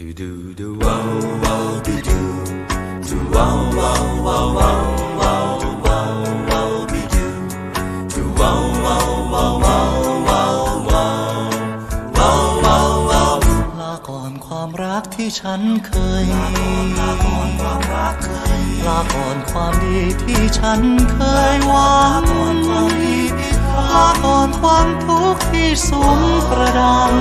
Do do do wow wow wow wow wow wow wow wow wow do do wow wow wow wow wow wow wow wow wow ลาก่อนความรักที่ฉันเคยมีลาก่อนความรักเคยลาก่อนความดีที่ฉันเคยหวังลาก่อนความดีลาก่อนความทุกข์ที่สุมประดัง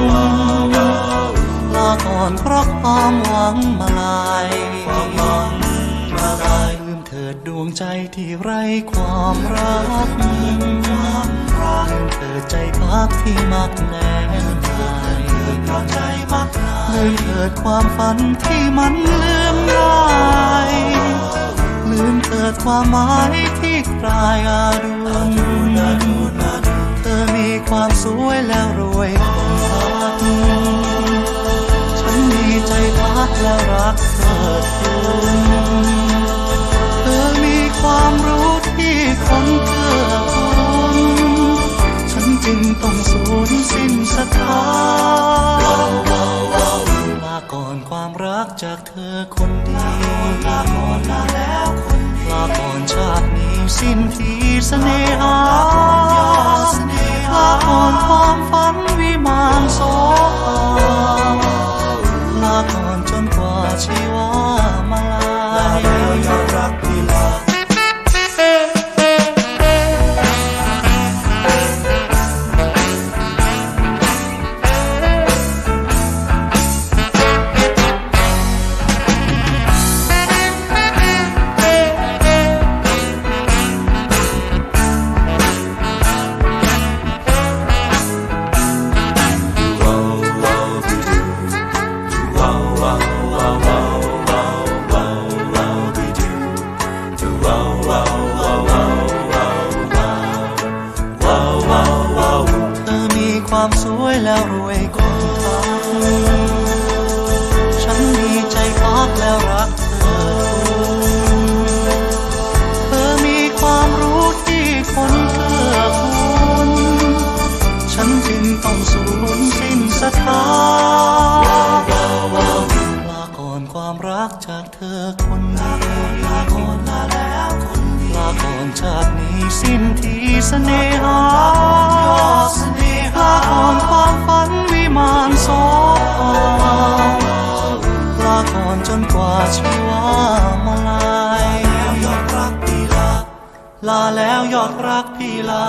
ถิดดวงใจที่ไร้ความรักความรักเถิดใจพักที่มักแน่นหายใจมักลืมเถิดความฝันที่มันลืมได้ลืมเถิดความหมายที่กลายอารุณเธอมีความสวยแล้วรวยคนรักฉันมีใจพักและรักเธอคุณ ความรู้ที่คนเกื้อคนฉันจึงต้องสูญสิ้นศรัทธาลาก่อนความรักจากเธอคนดียวลาก่อนลาแล้วคนดีลาก่อนชาตินี้สิ้นทีเสน่หา ความสวยแล้วรวยคนทักฉันมีใจพักแล้วรักเธอ เธอมีความรู้ที่คนเกื้อกูลฉันจึงต้องสูญสิ้นศรัทธาลาก่อนความรักจากเธอคนเดียวลาก่อนลาแล้วคนลาก่อนชาตินี้สิ้นทีเสน่หาลาก่อนความฝันวิมานโสภาลาก่อนจนกว่าชีวามาลายยอดรักพี่ลาลาแล้วยอดรักพี่ลา